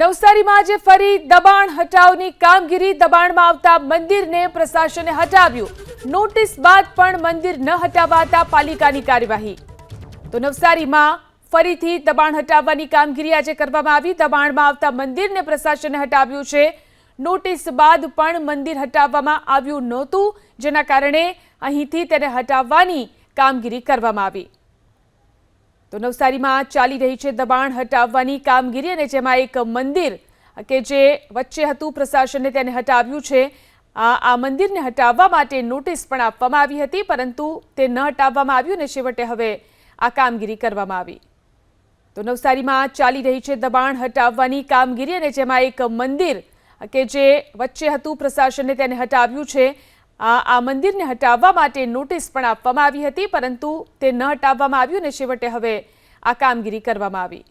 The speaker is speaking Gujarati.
નવસારીમાં આજે ફરી દબાણ હટાવની કામગીરી દબાણમાં આવતા મંદિરને પ્રશાસને હટાવ્યું. નોટિસ બાદ પણ મંદિર ન હટાવાતા પાલિકાની કાર્યવાહી. તો નવસારીમાં ફરીથી દબાણ હટાવવાની કામગીરી આજે કરવામાં આવી. દબાણમાં આવતા મંદિરને પ્રશાસને હટાવ્યું છે. નોટિસ બાદ પણ મંદિર હટાવવામાં આવ્યું નહોતું, જેના કારણે અહીંથી તેને હટાવવાની કામગીરી કરવામાં આવી. તો નવસારીમાં ચાલી રહી છે દબાણ હટાવવાની કામગીરી અને જેમાં એક મંદિર કે જે વચ્ચે હતું પ્રશાસને તેને હટાવ્યું છે. આ મંદિરને હટાવવા માટે નોટિસ પણ આપવામાં આવી હતી, પરંતુ તે ન હટાવવામાં આવ્યું અને છેવટે હવે આ કામગીરી કરવામાં આવી. તો નવસારીમાં ચાલી રહી છે દબાણ હટાવવાની કામગીરી અને જેમાં એક મંદિર કે જે વચ્ચે હતું પ્રશાસને તેને હટાવ્યું છે. આ મંદિરને હટાવવા માટે નોટિસ પણ આપવામાં આવી હતી, પરંતુ તે ન હટાવવામાં આવ્યું અને છેવટે હવે આ કામગીરી કરવામાં આવી.